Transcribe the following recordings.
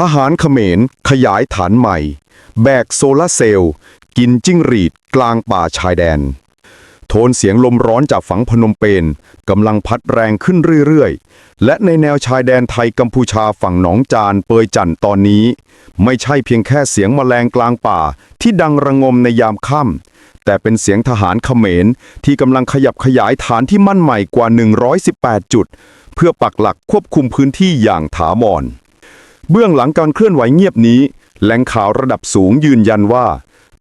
ทหารเขมรขยายฐานใหม่ แบกโซลาร์เซลล์ กินจิ้งหรีดกลางป่าชายแดน โทนเสียงลมร้อนจากฝั่งพนมเปญกำลังพัดแรงขึ้นเรื่อยๆ และในแนวชายแดนไทยกัมพูชาฝั่งหนองจานเปยจันตอนนี้ ไม่ใช่เพียงแค่เสียงแมลงกลางป่าที่ดังระงมในยามค่ำแต่เป็นเสียงทหารเขมรที่กำลังขยับขยายฐานที่มั่นใหม่กว่า 118 จุด เพื่อปักหลักควบคุมพื้นที่อย่างถาวร เบื้องหลังการเคลื่อนไหวเงียบนี้ แหล่งข่าวระดับสูงยืนยันว่า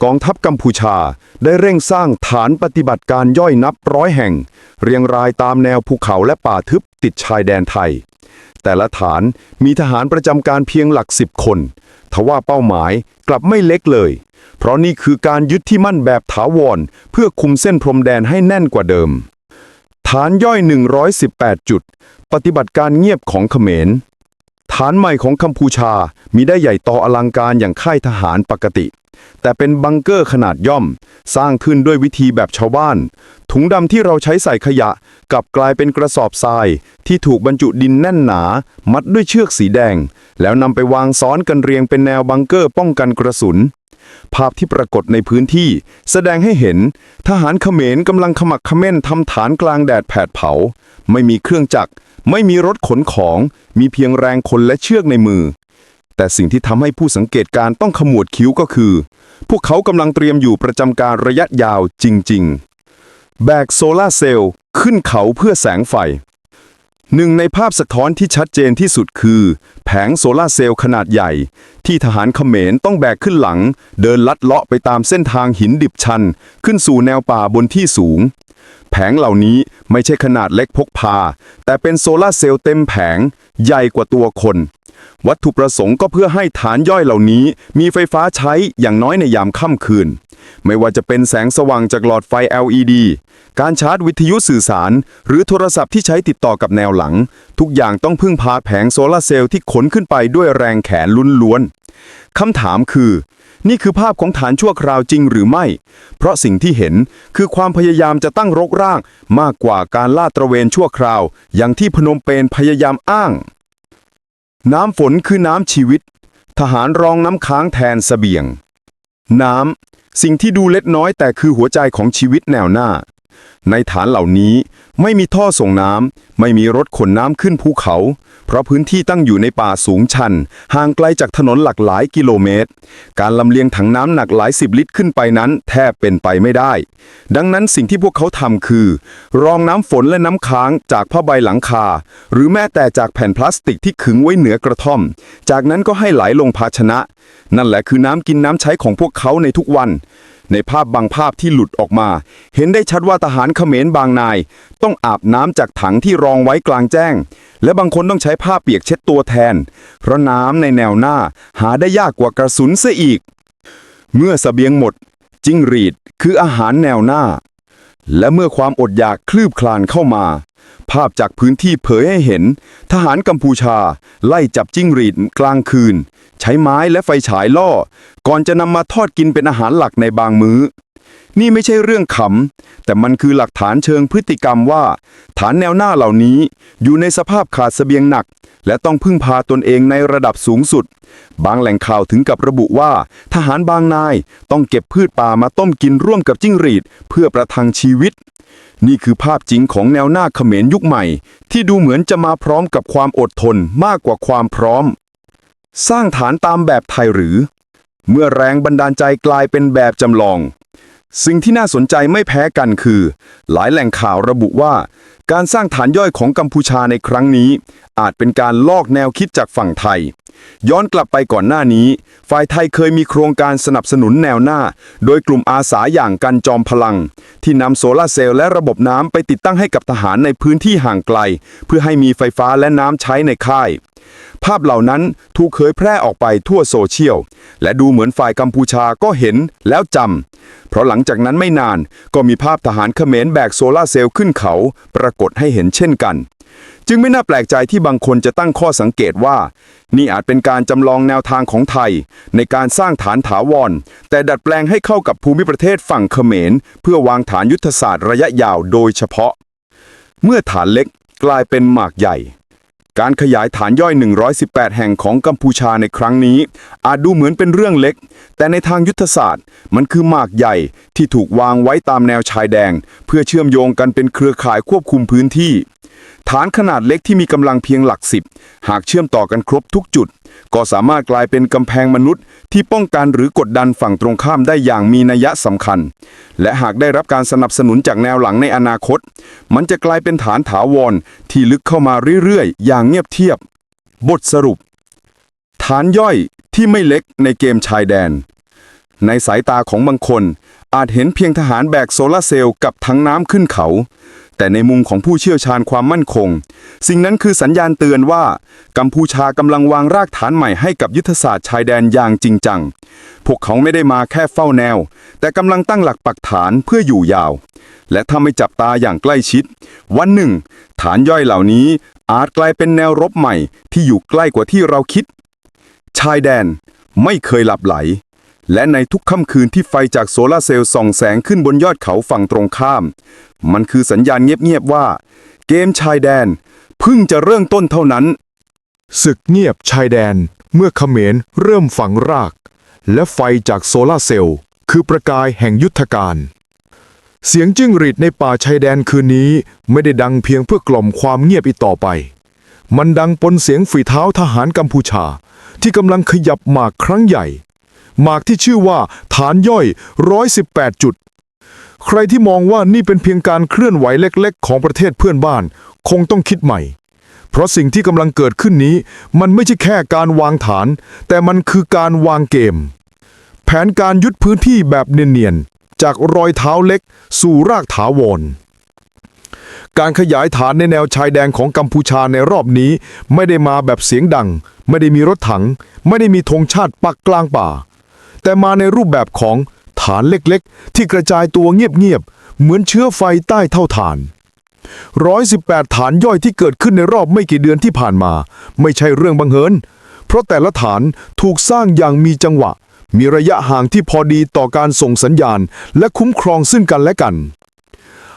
กองทัพกัมพูชาได้เร่งสร้างฐานปฏิบัติการย่อยนับร้อยแห่ง เรียงรายตามแนวภูเขาและป่าทึบติดชายแดนไทย แต่ละฐานมีทหารประจำการเพียงหลักสิบคนทว่าเป้าหมายกลับไม่เล็กเลย เพราะนี่คือการยึดที่มั่นแบบถาวรเพื่อคุมเส้นพรมแดนให้แน่นกว่าเดิม ฐานย่อย 118 จุด ปฏิบัติการเงียบของเขมร ฐานใหม่ของกัมพูชามีได้ใหญ่โตอลังการอย่างค่ายทหารปกติ แต่เป็นบังเกอร์ขนาดย่อม สร้างขึ้นด้วยวิธีแบบชาวบ้าน ถุงดำที่เราใช้ใส่ขยะกลับกลายเป็นกระสอบทราย ที่ถูกบรรจุดินแน่นหนา มัดด้วยเชือกสีแดง แล้วนำไปวางซ้อนกันเรียงเป็นแนวบังเกอร์ป้องกันกระสุน ภาพที่ปรากฏในพื้นที่ แสดงให้เห็น ทหารเขมรกำลังขมักขม้นทำฐานกลางแดดแผดเผา ไม่มีเครื่องจักร ไม่มีรถขนของ มีเพียงแรงคนและเชือกในมือ แต่สิ่งที่ทำให้ผู้สังเกตการณ์ต้องขมวดคิ้วก็คือ พวกเขากำลังเตรียมอยู่ประจำการระยะยาวจริง ๆ แบกโซลาร์เซลล์ขึ้นเขาเพื่อแสงไฟ หนึ่งในภาพสะท้อนที่ชัดเจนที่สุดคือ แผงโซลาร์เซลล์ขนาดใหญ่ ที่ทหารเขมรต้องแบกขึ้นหลัง เดินลัดเลาะไปตามเส้นทางหินดิบชัน ขึ้นสู่แนวป่าบนที่สูง แผงเหล่านี้ไม่ใช่ขนาดเล็กพกพา แต่เป็นโซลาร์เซลล์เต็มแผง ใหญ่กว่าตัวคน วัตถุประสงค์ก็เพื่อให้ฐานย่อยเหล่านี้ มีไฟฟ้าใช้อย่างน้อยในยามค่ำคืน ไม่ว่าจะเป็นแสงสว่างจากหลอดไฟ LED การชาร์จวิทยุสื่อสาร หรือโทรศัพท์ที่ใช้ติดต่อกับแนวหลัง ทุกอย่างต้องพึ่งพาแผงโซลาร์เซลล์ที่ขนขึ้นไปด้วยแรงแขนลุ้นล้วนๆคำถามคือ นี่คือภาพของฐานชั่วคราวจริงหรือไม่ เพราะสิ่งที่เห็นคือความพยายามจะตั้งรกรางมากกว่าการลาดตระเวนชั่วคราว อย่างที่พนมเปญพยายามอ้าง น้ำฝนคือน้ำชีวิต ทหารรองน้ำค้างแทนเสบียง น้ำ สิ่งที่ดูเล็กน้อยแต่คือหัวใจของชีวิตแนวหน้า ในฐานเหล่านี้ไม่มีท่อส่งน้ำ ไม่มีรถขนน้ำขึ้นภูเขา เพราะพื้นที่ตั้งอยู่ในป่าสูงชัน ห่างไกลจากถนนหลักหลายกิโลเมตร การลำเลียงถังน้ำหนักหลายสิบลิตรขึ้นไปนั้น แทบเป็นไปไม่ได้ ดังนั้นสิ่งที่พวกเขาทำคือ รองน้ำฝนและน้ำค้างจากผ้าใบหลังคา หรือแม้แต่จากแผ่นพลาสติกที่ขึงไว้เหนือกระท่อม จากนั้นก็ให้ไหลลงภาชนะ นั่นแหละคือน้ำกินน้ำใช้ของพวกเขาในทุกวัน ในภาพบางภาพที่หลุดออกมา เห็นได้ชัดว่าทหารเขมรบางนาย ต้องอาบน้ำจากถังที่รองไว้กลางแจ้ง และบางคนต้องใช้ผ้าเปียกเช็ดตัวแทน เพราะน้ำในแนวหน้าหาได้ยากกว่ากระสุนเสียอีก เมื่อสเสบียงหมด จิ้งหรีดคืออาหารแนวหน้า และเมื่อความอดอยากคลืบคลานเข้ามา ภาพจากพื้นที่เผยให้เห็น ทหารกัมพูชา ไล่จับจิ้งหรีดกลางคืน ใช้ไม้และไฟฉายล่อ ก่อนจะนำมาทอดกินเป็นอาหารหลักในบางมื้อ นี่ไม่ใช่เรื่องขำ แต่มันคือหลักฐานเชิงพฤติกรรมว่า ฐานแนวหน้าเหล่านี้อยู่ในสภาพขาดเสบียงหนัก และต้องพึ่งพาตนเองในระดับสูงสุด บางแหล่งข่าวถึงกับระบุว่า ทหารบางนายต้องเก็บพืชป่ามาต้มกินร่วมกับจิ้งหรีด เพื่อประทังชีวิตนี่คือภาพจริงของแนวหน้าเขมรยุคใหม่ ที่ดูเหมือนจะมาพร้อมกับความอดทนมากกว่าความพร้อม สร้างฐานตามแบบไทยหรือ เมื่อแรงบันดาลใจกลายเป็นแบบจำลอง สิ่งที่น่าสนใจไม่แพ้กันคือ หลายแหล่งข่าวระบุว่า การสร้างฐานย่อยของกัมพูชาในครั้งนี้ อาจเป็นการลอกแนวคิดจากฝั่งไทย ย้อนกลับไปก่อนหน้านี้ ฝ่ายไทยเคยมีโครงการสนับสนุนแนวหน้า โดยกลุ่มอาสาอย่างกันจอมพลัง ที่นำโซลาเซลล์และระบบน้ำไปติดตั้งให้กับทหารในพื้นที่ห่างไกล เพื่อให้มีไฟฟ้าและน้ำใช้ในค่าย ภาพเหล่านั้นถูกเผยแพร่ออกไปทั่วโซเชียล และดูเหมือนฝ่ายกัมพูชาก็เห็นแล้วจำ เพราะหลังจากนั้นไม่นานก็มีภาพทหารเขมรแบกโซลาร์เซลล์ขึ้นเขา ปรากฏให้เห็นเช่นกัน จึงไม่น่าแปลกใจที่บางคนจะตั้งข้อสังเกตว่า นี่อาจเป็นการจำลองแนวทางของไทย ในการสร้างฐานถาวร แต่ดัดแปลงให้เข้ากับภูมิประเทศฝั่งเขมร เพื่อวางฐานยุทธศาสตร์ระยะยาวโดยเฉพาะ เมื่อฐานเล็กกลายเป็นหมากใหญ่ การขยายฐานย่อย 118 แห่งของกัมพูชาในครั้งนี้ อาจดูเหมือนเป็นเรื่องเล็ก แต่ในทางยุทธศาสตร์ มันคือหมากใหญ่ที่ถูกวางไว้ตามแนวชายแดง เพื่อเชื่อมโยงกันเป็นเครือข่ายควบคุมพื้นที่ ฐานขนาดเล็กที่มีกำลังเพียงหลักสิบหากเชื่อมต่อกันครบทุกจุด ก็สามารถกลายเป็นกำแพงมนุษย์ ที่ป้องกันหรือกดดันฝั่งตรงข้ามได้อย่างมีนัยสำคัญ และหากได้รับการสนับสนุนจากแนวหลังในอนาคต มันจะกลายเป็นฐานถาวรที่ลึกเข้ามาเรื่อยๆ อย่างเงียบเทียบ บทสรุป ฐานย่อยที่ไม่เล็กในเกมชายแดน ในสายตาของบางคน อาจเห็นเพียงทหารแบกโซลาร์เซลล์กับทั้งน้ำขึ้นเขา แต่ในมุมของผู้เชี่ยวชาญความมั่นคง สิ่งนั้นคือสัญญาณเตือนว่า กัมพูชากำลังวางรากฐานใหม่ให้กับยุทธศาสตร์ชายแดนอย่างจริงจัง พวกเขาไม่ได้มาแค่เฝ้าแนว แต่กำลังตั้งหลักปักฐานเพื่ออยู่ยาว และถ้าไม่จับตาอย่างใกล้ชิด วันหนึ่ง ฐานย่อยเหล่านี้อาจกลายเป็นแนวรบใหม่ที่อยู่ใกล้กว่าที่เราคิด ชายแดนไม่เคยหลับไหล และในทุกค่ำคืนที่ไฟจากโซลาเซลล์ส่องแสงขึ้นบนยอดเขาฝั่งตรงข้าม มันคือสัญญาณเงียบๆว่า เกมชายแดนเพิ่งจะเริ่มต้นเท่านั้น ศึกเงียบชายแดนเมื่อเขมรเริ่มฝังราก และไฟจากโซลาเซลล์คือประกายแห่งยุทธการ เสียงจิ้งหรีดในป่าชายแดนคืนนี้ไม่ได้ดังเพียงเพื่อกล่อมความเงียบอีกต่อไป มันดังปนเสียงฝีเท้าทหารกัมพูชา ที่กำลังขยับหมากครั้งใหญ่ หมากที่ชื่อว่าฐานย่อย 118 จุด ใครที่มองว่านี่เป็นเพียงการเคลื่อนไหวเล็ก ๆ ของประเทศเพื่อนบ้าน คงต้องคิดใหม่ เพราะสิ่งที่กำลังเกิดขึ้นนี้ มันไม่ใช่แค่การวางฐาน แต่มันคือการวางเกม แผนการยึดพื้นที่แบบเนียนๆ จากรอยเท้าเล็ก สู่รากถาวรการขยายฐานในแนวชายแดนของกัมพูชาในรอบนี้ ไม่ได้มาแบบเสียงดัง ไม่ได้มีรถถัง ไม่ได้มีธงชาติปักกลางป่า แต่มาในรูปแบบของฐานเล็กๆ ที่กระจายตัวเงียบๆ เหมือนเชื้อไฟใต้เท่าฐาน 118 ฐานย่อยที่เกิดขึ้นในรอบไม่กี่เดือนที่ผ่านมา ไม่ใช่เรื่องบังเอิญ เพราะแต่ละฐานถูกสร้างอย่างมีจังหวะ มีระยะห่างที่พอดีต่อการส่งสัญญาณ และคุ้มครองซึ่งกันและกัน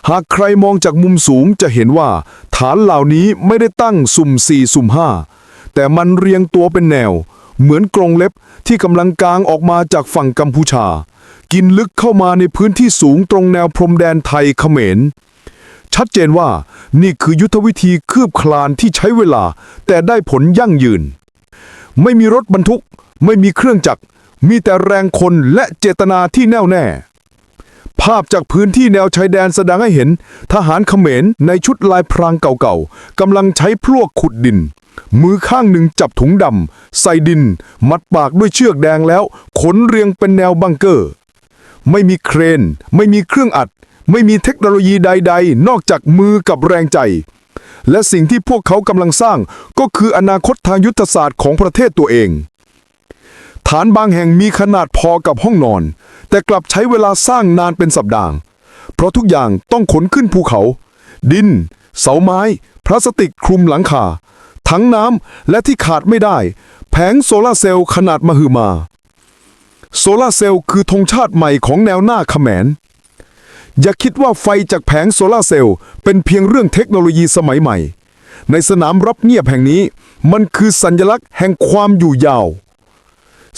หากใครมองจากมุมสูงจะเห็นว่า ฐานเหล่านี้ไม่ได้ตั้งสุ่ม4สุ่ม5แต่มันเรียงตัวเป็นแนว เหมือนกรงเล็บที่กำลังกางออกมาจากฝั่งกัมพูชา กินลึกเข้ามาในพื้นที่สูงตรงแนวพรมแดนไทยเขมร ชัดเจนว่านี่คือยุทธวิธีคืบคลานที่ใช้เวลา แต่ได้ผลยั่งยืน ไม่มีรถบรรทุก ไม่มีเครื่องจักร มีแต่แรงคนและเจตนาที่แน่วแน่ภาพจากพื้นที่แนวชายแดนแสดงให้เห็น ทหารเขมรในชุดลายพรางเก่าๆกำลังใช้พลวกขุดดิน มือข้างหนึ่งจับถุงดำใส่ดิน มัดปากด้วยเชือกแดงแล้ว ขนเรียงเป็นแนวบังเกอร์ ไม่มีเครน ไม่มีเครื่องอัด ไม่มีเทคโนโลยีใด ๆ นอกจากมือกับแรงใจ และสิ่งที่พวกเขากำลังสร้างก็คืออนาคตทางยุทธศาสตร์ของประเทศตัวเอง ฐานบางแห่งมีขนาดพอกับห้องนอน แต่กลับใช้เวลาสร้างนานเป็นสัปดาห์ เพราะทุกอย่างต้องขนขึ้นภูเขา ดิน เสาไม้ พลาสติกคลุมหลังคา ถังน้ำและที่ขาดไม่ได้ แผงโซลาร์เซลล์ขนาดมหึมา โซลาร์เซลล์คือธงชาติใหม่ของแนวหน้าเขมรอย่าคิดว่าไฟจากแผงโซลาร์เซลล์เป็นเพียงเรื่องเทคโนโลยีสมัยใหม่ ในสนามรับเงียบแห่งนี้ มันคือสัญลักษณ์แห่งความอยู่ยาว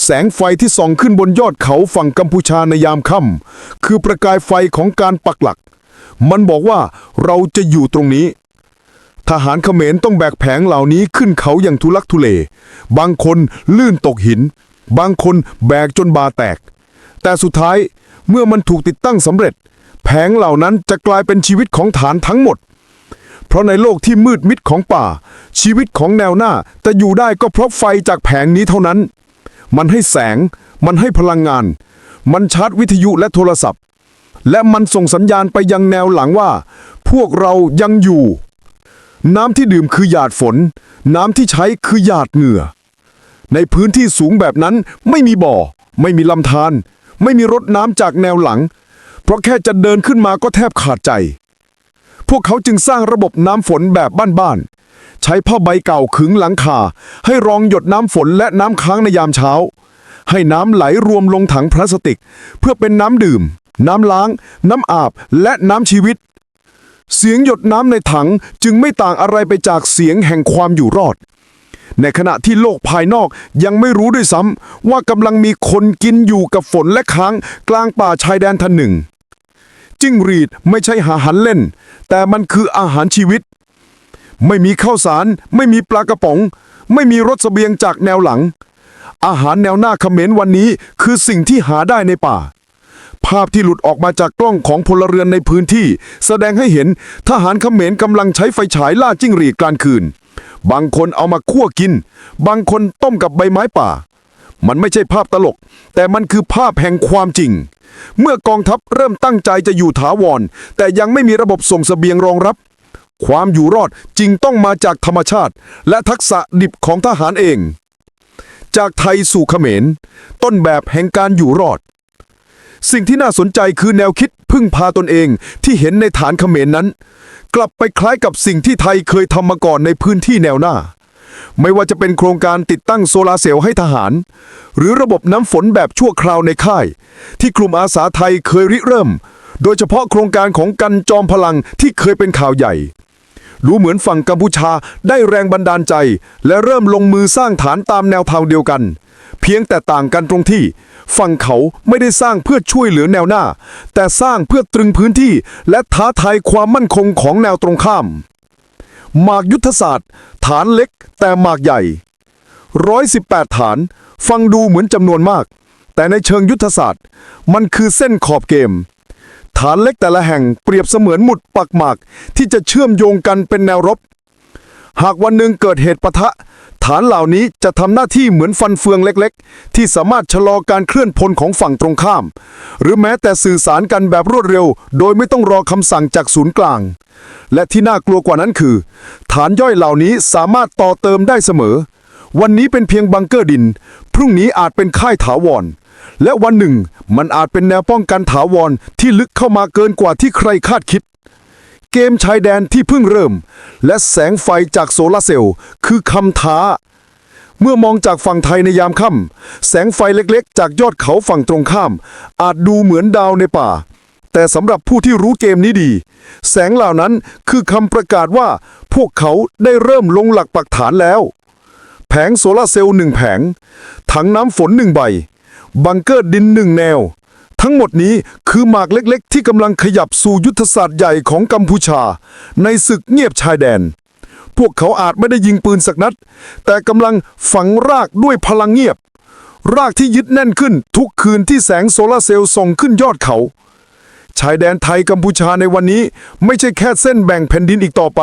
แสงไฟที่ส่องขึ้นบนยอดเขาฝั่งกัมพูชาในยามค่ำคือประกายไฟของการปักหลัก มันบอกว่าเราจะอยู่ตรงนี้ ทหารเขมรต้องแบกแผงเหล่านี้ขึ้นเขาอย่างทุลักทุเล บางคนลื่นตกหิน บางคนแบกจนบาแตก แต่สุดท้ายเมื่อมันถูกติดตั้งสำเร็จ แผงเหล่านั้นจะกลายเป็นชีวิตของฐานทั้งหมด เพราะในโลกที่มืดมิดของป่า ชีวิตของแนวหน้าจะอยู่ได้ก็เพราะไฟจากแผงนี้เท่านั้น มันให้แสง มันให้พลังงาน มันชาร์จวิทยุและโทรศัพท์ และมันส่งสัญญาณไปยังแนวหลังว่า พวกเรายังอยู่ น้ำที่ดื่มคือหยาดฝน น้ำที่ใช้คือหยาดเหงื่อ ในพื้นที่สูงแบบนั้นไม่มีบ่อ ไม่มีลำธารไม่มีรถน้ำจากแนวหลัง เพราะแค่จะเดินขึ้นมาก็แทบขาดใจ พวกเขาจึงสร้างระบบน้ำฝนแบบบ้านๆ ใช้ผ้าใบเก่าขึงหลังคา ให้รองหยดน้ำฝนและน้ำค้างในยามเช้า ให้น้ำไหลรวมลงถังพลาสติก เพื่อเป็นน้ำดื่ม น้ำล้าง น้ำอาบและน้ำชีวิต เสียงหยดน้ำในถังจึงไม่ต่างอะไรไปจากเสียงแห่งความอยู่รอด ในขณะที่โลกภายนอกยังไม่รู้ด้วยซ้ำว่ากำลังมีคนกินอยู่กับฝนและค้างกลางป่าชายแดนทันหนึ่ง จิ้งหรีดไม่ใช่อาหารเล่น แต่มันคืออาหารชีวิต ไม่มีข้าวสาร ไม่มีปลากระป๋อง ไม่มีรถเสบียงจากแนวหลัง อาหารแนวหน้าเขมรวันนี้คือสิ่งที่หาได้ในป่า ภาพที่หลุดออกมาจากกล้องของพลเรือนในพื้นที่ แสดงให้เห็นทหารเขมรกำลังใช้ไฟฉายล่าจิ้งหรีดกลางคืน บางคนเอามาคั่วกิน บางคนต้มกับใบไม้ป่า มันไม่ใช่ภาพตลก แต่มันคือภาพแห่งความจริง เมื่อกองทัพเริ่มตั้งใจจะอยู่ถาวร แต่ยังไม่มีระบบส่งเสบียงรองรับ ความอยู่รอดจริงต้องมาจากธรรมชาติ และทักษะดิบของทหารเองจากไทยสู่เขมร ต้นแบบแห่งการอยู่รอด สิ่งที่น่าสนใจคือแนวคิดพึ่งพาตนเองที่เห็นในฐานเขมรนั้น กลับไปคล้ายกับสิ่งที่ไทยเคยทำมาก่อนในพื้นที่แนวหน้า ไม่ว่าจะเป็นโครงการติดตั้งโซลาเซลล์ให้ทหาร หรือระบบน้ำฝนแบบชั่วคราวในค่าย ที่กลุ่มอาสาไทยเคยริเริ่ม โดยเฉพาะโครงการของกันจอมพลังที่เคยเป็นข่าวใหญ่รู้เหมือนฝั่งกัมพูชาได้แรงบันดาลใจ และเริ่มลงมือสร้างฐานตามแนวทางเดียวกัน เพียงแต่ต่างกันตรงที่ ฝั่งเขาไม่ได้สร้างเพื่อช่วยเหลือแนวหน้า แต่สร้างเพื่อตรึงพื้นที่ และท้าทายความมั่นคงของแนวตรงข้าม หมากยุทธศาสตร์ ฐานเล็ก แต่หมากใหญ่118 ฐาน ฟังดูเหมือนจำนวนมาก แต่ในเชิงยุทธศาสตร์ มันคือเส้นขอบเกม ฐานเล็กแต่ละแห่งเปรียบเสมือนหมุดปักหมากที่จะเชื่อมโยงกันเป็นแนวรบ หากวันหนึ่งเกิดเหตุปะทะานเหล่านี้จะทำหน้าที่เหมือนฟันเฟืองเล็กๆ ที่สามารถชะลอการเคลื่อนพลของฝั่งตรงข้าม หรือแม้แต่สื่อสารกันแบบรวดเร็ว โดยไม่ต้องรอคำสั่งจากศูนย์กลาง และที่น่ากลัวกว่านั้นคือ ฐานย่อยเหล่านี้สามารถต่อเติมได้เสมอ วันนี้เป็นเพียงบังเกอร์ดิน พรุ่งนี้อาจเป็นค่ายถาวรและวันหนึ่งมันอาจเป็นแนวป้องกันถาวรที่ลึกเข้ามาเกินกว่าที่ใครคาดคิด เกมชายแดนที่เพิ่งเริ่ม และแสงไฟจากโซลาร์เซลล์คือคำท้า เมื่อมองจากฝั่งไทยในยามค่ำแสงไฟเล็กๆ จากยอดเขาฝั่งตรงข้าม อาจดูเหมือนดาวในป่า แต่สำหรับผู้ที่รู้เกมนี้ดี แสงเหล่านั้นคือคำประกาศว่า พวกเขาได้เริ่มลงหลักปักฐานแล้ว แผงโซลาร์เซลล์หนึ่งแผง ถังน้ำฝนหนึ่งใบ บังเกอร์ดินหนึ่งแนว ทั้งหมดนี้คือหมากเล็กๆ ที่กำลังขยับสู่ยุทธศาสตร์ใหญ่ของกัมพูชา ในศึกเงียบชายแดน พวกเขาอาจไม่ได้ยิงปืนสักนัด แต่กำลังฝังรากด้วยพลังเงียบ รากที่ยึดแน่นขึ้นทุกคืนที่แสงโซลาร์เซลล์ส่องขึ้นยอดเขา ชายแดนไทยกัมพูชาในวันนี้ไม่ใช่แค่เส้นแบ่งแผ่นดินอีกต่อไป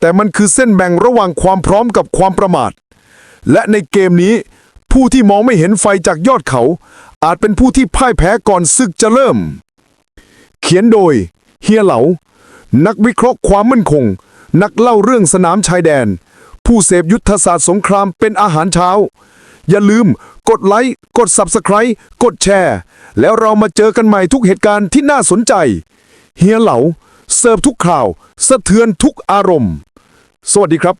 แต่มันคือเส้นแบ่งระหว่างความพร้อมกับความประมาท และในเกมนี้ผู้ที่มองไม่เห็นไฟจากยอดเขา อาจเป็นผู้ที่พ่ายแพ้ก่อนศึกจะเริ่ม เขียนโดย เฮียเหลา นักวิเคราะห์ความมั่นคง นักเล่าเรื่องสนามชายแดน ผู้เสพยุทธศาสตร์สงครามเป็นอาหารเช้า อย่าลืมกดไลค์ กด Subscribe กดแชร์ แล้วเรามาเจอกันใหม่ทุกเหตุการณ์ที่น่าสนใจ เฮียเหลา เสิร์ฟทุกข่าว สะเทือนทุกอารมณ์ สวัสดีครับ